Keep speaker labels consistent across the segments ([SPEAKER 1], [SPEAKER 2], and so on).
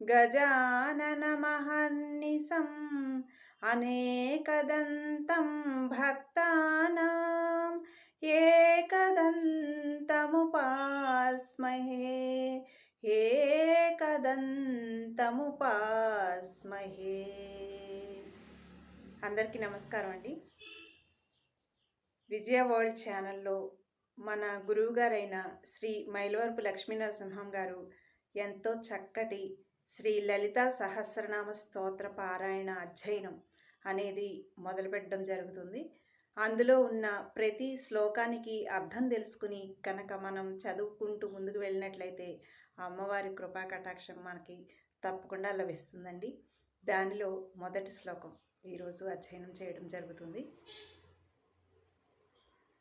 [SPEAKER 1] गजाननमहर्निशम् అనేకదంతం భక్తానాం ఏకదంతముపాస్మహే ఏకదంతముపాస్మహే అందరికీ నమస్కారం అండి విజయ వరల్డ్ ఛానల్లో మన గురువుగారైన శ్రీ మైలవరపు లక్ష్మీ నరసింహం గారు ఎంతో చక్కటి శ్రీ లలిత సహస్రనామ స్తోత్ర పారాయణ అధ్యయనం అనేది మొదలుపెట్టడం జరుగుతుంది. అందులో ఉన్న ప్రతి శ్లోకానికి అర్థం తెలుసుకుని కనుక మనం చదువుకుంటూ ముందుకు వెళ్ళినట్లయితే అమ్మవారి కృపా కటాక్షం మనకి తప్పకుండా లభిస్తుందండి. దానిలో మొదటి శ్లోకం ఈరోజు అధ్యయనం చేయడం జరుగుతుంది.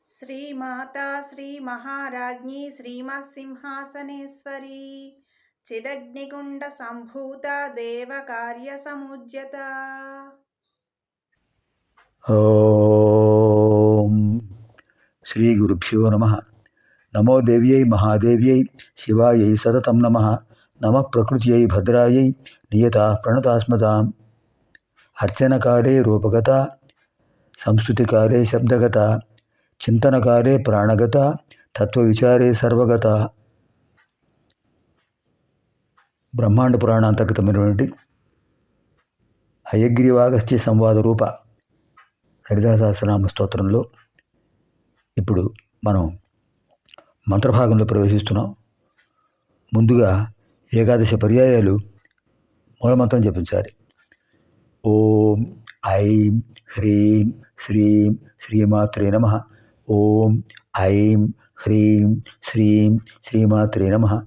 [SPEAKER 1] శ్రీమాత శ్రీ మహారాజ్ఞి శ్రీమత్ సింహాసనేశ్వరి चिदग्निकुंड संभूत देव चिदग्निकुण्डसम्भूता
[SPEAKER 2] देवकार्यसमुज्यता श्री गुरुभ्यो नमः नमो देव्यै महादेव्यै शिवायै सततं नमः नमः प्रकृत्यै भद्रायै नियता प्रणतास्मताम् अर्चनकाले रूपगता संस्तुतिकाले शब्दगता चिन्तनकाले प्राणगता तत्त्वविचारे सर्वगता బ్రహ్మాండ పురాణ అంతర్గతమైనటువంటి హయగ్రీవాగస్త్య సంవాద రూప హరిదాసహస్రనామ స్తోత్రంలో ఇప్పుడు మనం మంత్రభాగంలో ప్రవేశిస్తున్నాం. ముందుగా ఏకాదశి పర్యాయాలు మూలమంత్రం జపించాలి. ఓం ఐం హ్రీం శ్రీం శ్రీమాత్రే నమ. ఓం ఐం హ్రీం శ్రీం శ్రీమాత్రే నమ.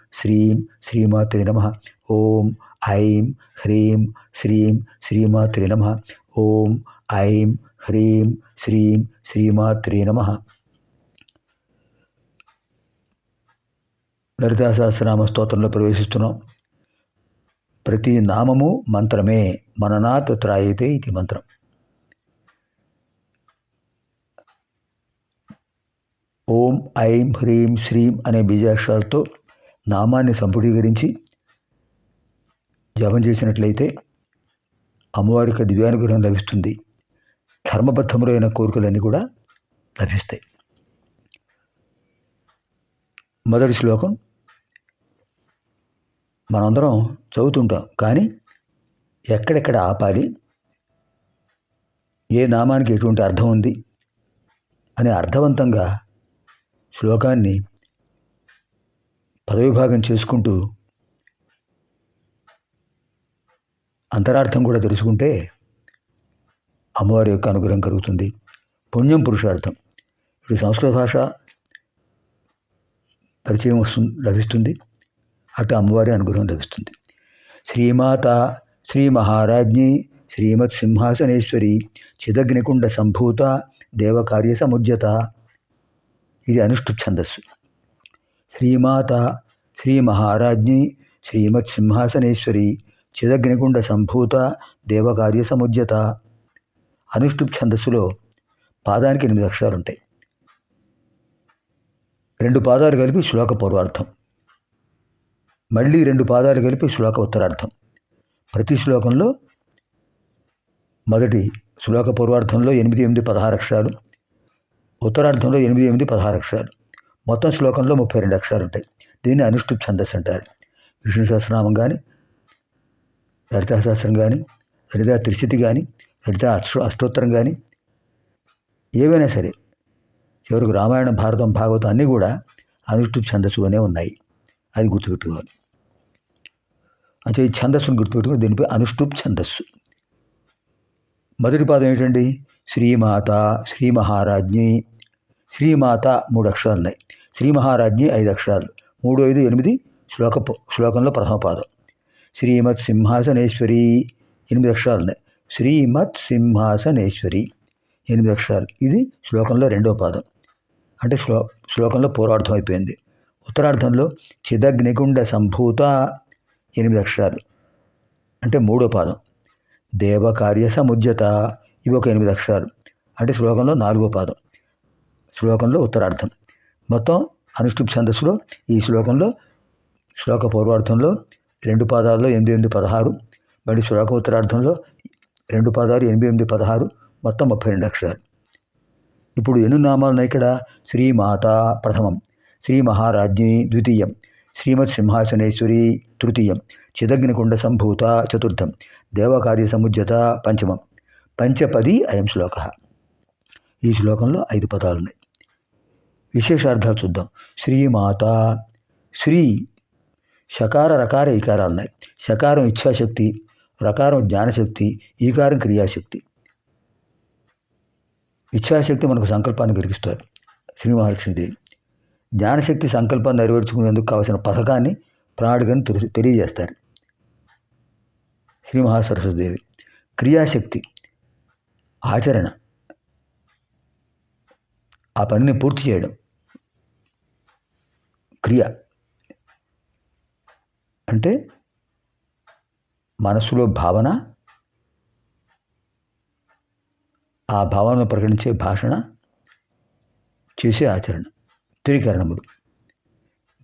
[SPEAKER 2] శ్రీం శ్రీమాతృ నమ. ఓం ఐం హ్రీం శ్రీం శ్రీమాతృ నమ. ఓం ఐం హ్రీం శ్రీం శ్రీమాతృ నమ. లలితా సహస్రనామ స్తోత్రంలో ప్రవేశిస్తున్నాం. ప్రతి నామము మంత్రమే. మననాత్ త్రాయితే ఇది మంత్రం. ఓం ఐం హ్రీం శ్రీం అనే బీజాక్షరాలతో నామాన్ని సంపుటీకరించి జపం చేసినట్లయితే అమ్మవారికి దివ్యానుగ్రహం లభిస్తుంది. ధర్మబద్ధములైన కోరికలన్నీ కూడా లభిస్తాయి. మొదటి శ్లోకం మనందరం చదువుతుంటాం కానీ ఎక్కడెక్కడ ఆపాలి ఏ నామానికి ఎటువంటి అర్థం ఉంది అని అర్థవంతంగా శ్లోకాన్ని పదవిభాగం చేసుకుంటూ అంతరార్థం కూడా తెలుసుకుంటే అమ్మవారి యొక్క అనుగ్రహం కలుగుతుంది. పుణ్యం పురుషార్థం. ఇప్పుడు సంస్కృత భాష పరిచయం వస్తుంది లభిస్తుంది. అటు అమ్మవారి అనుగ్రహం లభిస్తుంది. శ్రీమాత శ్రీ మహారాజ్ఞి శ్రీమత్ సింహాసనేశ్వరి చిదగ్నికుండ సంభూత దేవకార్య సముజ్యత ఇది అనుష్ఠు ఛందస్సు. శ్రీమాత శ్రీ మహారాజ్ఞి శ్రీమత్ సింహాసనేశ్వరి చిదగ్నిగుండ సంభూత దేవకార్య సముజ్యత అనుష్టుప్ ఛందస్సులో పాదానికి ఎనిమిది అక్షరాలు ఉంటాయి రెండు పాదాలు కలిపి శ్లోక పూర్వార్థం. మళ్ళీ రెండు పాదాలు కలిపి శ్లోక ఉత్తరార్థం. ప్రతి శ్లోకంలో మొదటి శ్లోక పూర్వార్థంలో ఎనిమిది ఎనిమిది పదహారు అక్షరాలు ఉత్తరార్థంలో ఎనిమిది ఎనిమిది పదహారు అక్షరాలు. మొత్తం శ్లోకంలో ముప్పై రెండు అక్షరాలు ఉంటాయి దీన్ని అనుష్ఠుప్ ఛందస్సు అంటారు. విష్ణు సహస్రనామం కానీ లలితా సహస్రం కానీ లలితా త్రిశితి కానీ లలితా అష్టో అష్టోత్తరం కానీ ఏవైనా సరే చివరికి రామాయణం భారతం భాగవతం అన్నీ కూడా అనుష్ఠుప్ ఛందస్సులోనే ఉన్నాయి. అది గుర్తుపెట్టుకోవాలి. అంటే ఈ ఛందస్సును గుర్తుపెట్టుకుని దీనిపై అనుష్ఠుప్ ఛందస్సు. మొదటి పాదం ఏంటండి? శ్రీమాత శ్రీ మహారాజ్ఞి శ్రీమాత మూడు అక్షరాలు ఉన్నాయి శ్రీ మహారాజ్ఞి ఐదు అక్షరాలు మూడు ఐదు ఎనిమిది శ్లోక శ్లోకంలో ప్రథమ పాదం. శ్రీమత్ సింహాసనేశ్వరి ఎనిమిది అక్షరాలు ఉన్నాయి శ్రీమత్ సింహాసనేశ్వరి ఎనిమిది అక్షరాలు. ఇది శ్లోకంలో రెండో పాదం. అంటే శ్లో శ్లోకంలో పూర్వార్థం అయిపోయింది. ఉత్తరార్థంలో చిదగ్నిగుండ సంభూత ఎనిమిది అక్షరాలు. అంటే మూడో పాదం. దేవకార్య సముజ్యత ఇవి ఒక ఎనిమిది అక్షరాలు. అంటే శ్లోకంలో నాలుగో పాదం. శ్లోకంలో ఉత్తరార్థం. మొత్తం అనుష్ఠుప్ ఛందస్సులో ఈ శ్లోకంలో శ్లోక పూర్వార్థంలో రెండు పాదాల్లో ఎనిమిది ఎనిమిది పదహారు మళ్ళీ శ్లోక ఉత్తరార్థంలో రెండు పాదాలు ఎనిమిది ఎనిమిది పదహారు మొత్తం ముప్పై రెండు అక్షరాలు. ఇప్పుడు ఎన్ని నామాలు ఉన్నాయి ఇక్కడ శ్రీమాత ప్రథమం శ్రీ మహారాజ్ఞి ద్వితీయం శ్రీమత్ సింహాసనేశ్వరి తృతీయం చిదగ్నికుండ సంభూత చతుర్థం దేవకార్య సముజ్జత పంచమం పంచపది అయం శ్లోక. ఈ శ్లోకంలో ఐదు పదాలు ఉన్నాయి విశేషార్థాలు చూద్దాం. శ్రీమాత శ్రీ షకార రకార ఈకారాలు ఉన్నాయి. షకారం ఇచ్ఛాశక్తి రకారం జ్ఞానశక్తి ఈకారం క్రియాశక్తి. ఇచ్ఛాశక్తి మనకు సంకల్పాన్ని కలిగిస్తారు శ్రీ మహాలక్ష్మీదేవి. జ్ఞానశక్తి సంకల్పాన్ని నెరవేర్చుకునేందుకు కావలసిన పథకాన్ని ప్రణాళికను తెలియజేస్తారు. శ్రీ మహాసరస్వతిదేవి. క్రియాశక్తి ఆచరణ. ఆ పనిని పూర్తి చేయడం. క్రియ. అంటే మనసులో భావన ఆ భావనను ప్రకటించే భాషణ చేసే ఆచరణ త్రికరణములు.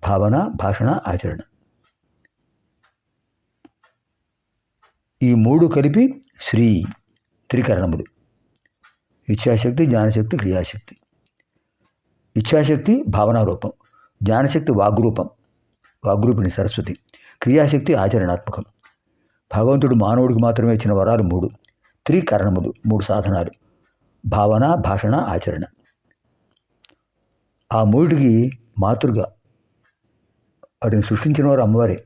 [SPEAKER 2] భావన భాషణ ఆచరణ. ఈ మూడు కలిపి శ్రీ త్రికరణములు. ఇచ్ఛాశక్తి జ్ఞానశక్తి క్రియాశక్తి. ఇచ్ఛాశక్తి భావనారూపం. జ్ఞానశక్తి వాగ్రూపం వాగ్రూపిణి సరస్వతి క్రియాశక్తి ఆచరణాత్మకం. భగవంతుడు మానవుడికి మాత్రమే ఇచ్చిన వరాలు మూడు. త్రికరణములు మూడు సాధనాలు. భావన భాషణ ఆచరణ. ఆ మూడికి మాతృగా వాటిని సృష్టించిన వారు అమ్మవారే.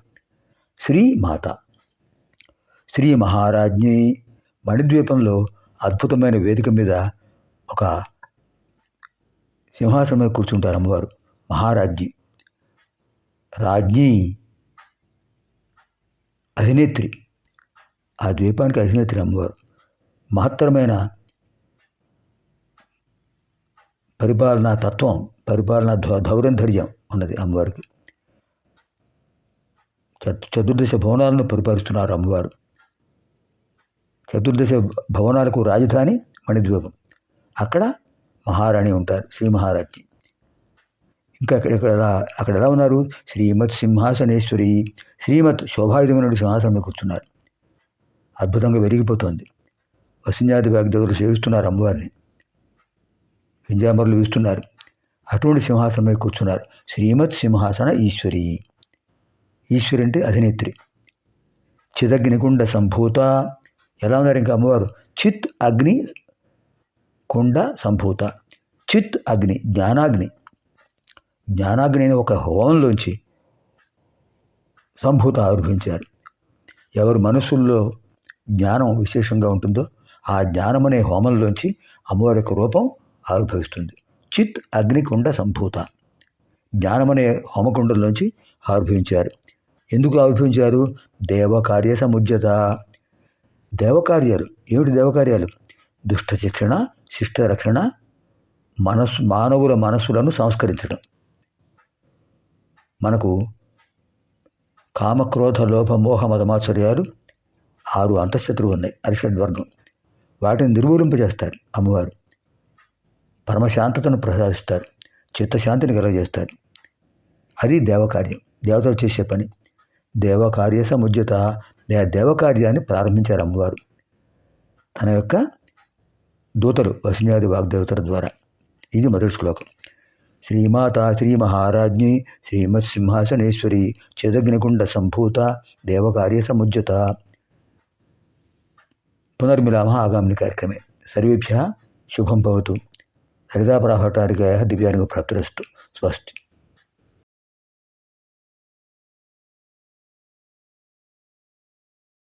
[SPEAKER 2] శ్రీ మాత. శ్రీ మహారాజ్ఞి మణిద్వీపంలో అద్భుతమైన వేదిక మీద ఒక సింహాసనం మీద కూర్చుంటారు అమ్మవారు. మహారాజ్ఞి. రాజ్ఞి అధినేత్రి. ఆ ద్వీపానికి అధినేత్రి అమ్మవారు. మహత్తరమైన పరిపాలనా తత్వం పరిపాలనా ధౌ- ధౌరంధర్యం ఉన్నది అమ్మవారికి. చతు చతుర్దశ భవనాలను పరిపాలిస్తున్నారు అమ్మవారు. చతుర్దశ భవనాలకు రాజధాని మణిద్వీపం. అక్కడ మహారాణి ఉంటారు శ్రీ మహారాజ్ఞి. ఇంకా అక్కడ ఇక్కడ అక్కడ ఎలా ఉన్నారు? శ్రీమత్ సింహాసనేశ్వరి శ్రీమత్ శోభాయుధమైన సింహాసనంలో కూర్చున్నారు. అద్భుతంగా వెలిగిపోతుంది వసింజాది వాగ్దేవులు సేవిస్తున్నారు అమ్మవారిని. వింజామరులు వీస్తున్నారు. అటువంటి సింహాసనమై కూర్చున్నారు. శ్రీమత్ సింహాసన ఈశ్వరి. ఈశ్వరి అంటే అధినేత్రి. చిదగ్నికుండ సంభూత. ఎలా ఉన్నారు ఇంకా అమ్మవారు? చిత్ అగ్ని కుండ సంభూత. చిత్ అగ్ని జ్ఞానాగ్ని. జ్ఞానాగ్నిని ఒక హోమంలోంచి సంభూత ఆవిర్భించారు. ఎవరి మనసుల్లో జ్ఞానం విశేషంగా ఉంటుందో ఆ జ్ఞానం అనే హోమంలోంచి అమ్మవారి యొక్క రూపం ఆవిర్భవిస్తుంది. చిత్ అగ్నికుండ సంభూత. జ్ఞానమనే హోమకుండంలోంచి ఆవిర్భవించారు. ఎందుకు ఆవిర్భవించారు? దేవకార్య సముజ్జత దేవకార్యాలు ఏమిటి దేవకార్యాలు? దుష్ట శిక్షణ శిష్ట రక్షణ మనస్సు మానవుల మనస్సులను సంస్కరించడం. మనకు కామక్రోధ లోభ మోహ మదమాచర్యాలు ఆరు అంతఃశత్రువు ఉన్నాయి. అరిషడ్వర్గం వాటిని నిర్మూలింపజేస్తారు అమ్మవారు. పరమశాంతతను ప్రసాదిస్తారు. చిత్తశాంతిని కలగజేస్తారు. అది దేవకార్యం. దేవతలు చేసే పని. దేవకార్య సముజ్యత దేవకార్యాన్ని ప్రారంభించారు అమ్మవారు. తన యొక్క దూతలు వసిన్యాది వాగ్దేవతల ద్వారా. ఇది మొదటి శ్లోకం. శ్రీమాత శ్రీ మహారాజ్ఞి శ్రీమత్ సింహాసనేశ్వరి చిదగ్నికుండ సంభూత దేవకార్య సముజ్జత. పునర్మిలామ ఆగామిని కార్యక్రమే. సర్వేభ్య శుభం భవతు. లలితాపరాభటారికాయ దివ్యానికి ప్రాప్తిరస్తు. స్వస్తి.